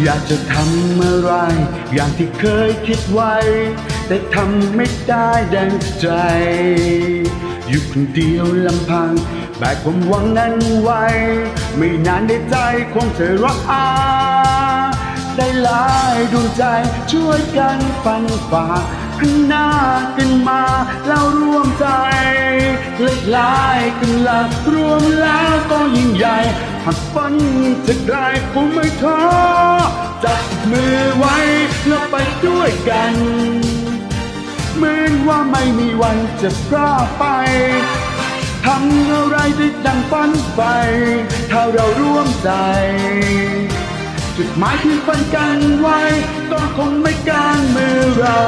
อยากจะทำอะไร อย่างที่เคยคิดไว้ แต่ทำไม่ได้ดังใจ อยู่คนเดียวลำพัง แบกความหวังนั้นไว้ ไม่นานได้ใจคงจะรักอาได้หลายดวงใจช่วยกันฟันฝ่าข้างหน้ากันมาแล้วร่วมใจเล็กลายกันละรวมแล้วก็ยิ่งใหญ่ หากฝันจะไกลคงไม่ท้อจับมือไว้แล้วไปด้วยกันเหมือนว่าไม่มีวันจะพลาดไปทำอะไรได้ดังฝันไป ถ้าเราร่วมใจ จุดหมายที่ฝันกันไว้ก็คงไม่กางมือเรา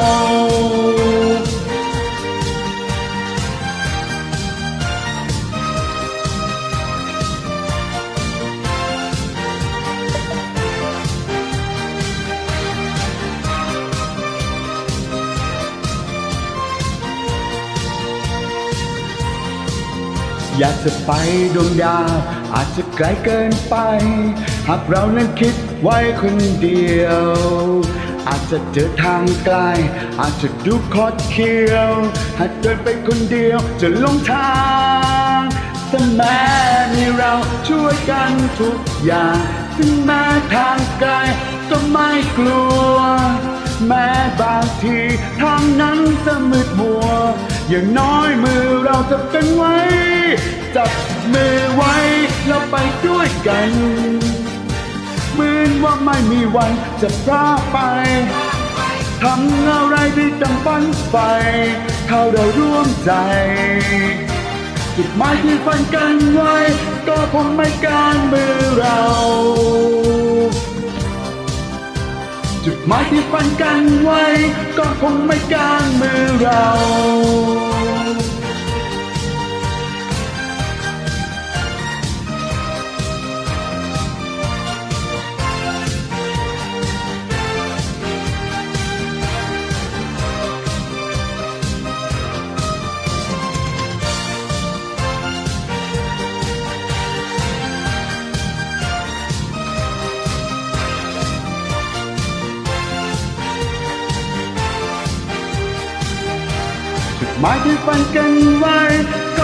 อยากจะไปดวงดาวอาจจะไกลเกินไป หากเรานั้นคิดไว้คนเดียว อาจจะเจอทางไกล อาจจะดูคดเคี้ยว หากเดินไปคนเดียวจะหลงทางแต่แม้มีเราช่วยกันทุกอย่างถึงแม้ทางไกลก็ไม่กลัว แม้บางทีทางนั้นจะมืดมัว อย่างน้อยมือเราจะเป็นไว้ จับมือไว้แล้วไปด้วยกันเหมือนว่าไม่มีวันจะพลาดไปทำอะไรได้ดังฝันไปถ้าเราร่วมใจ จุดหมายที่ฝันกันไว้ ก็คงไม่กางมือเรา จุดหมายที่ฟันกันไว้ ก็คงไม่กางมือเรา จุด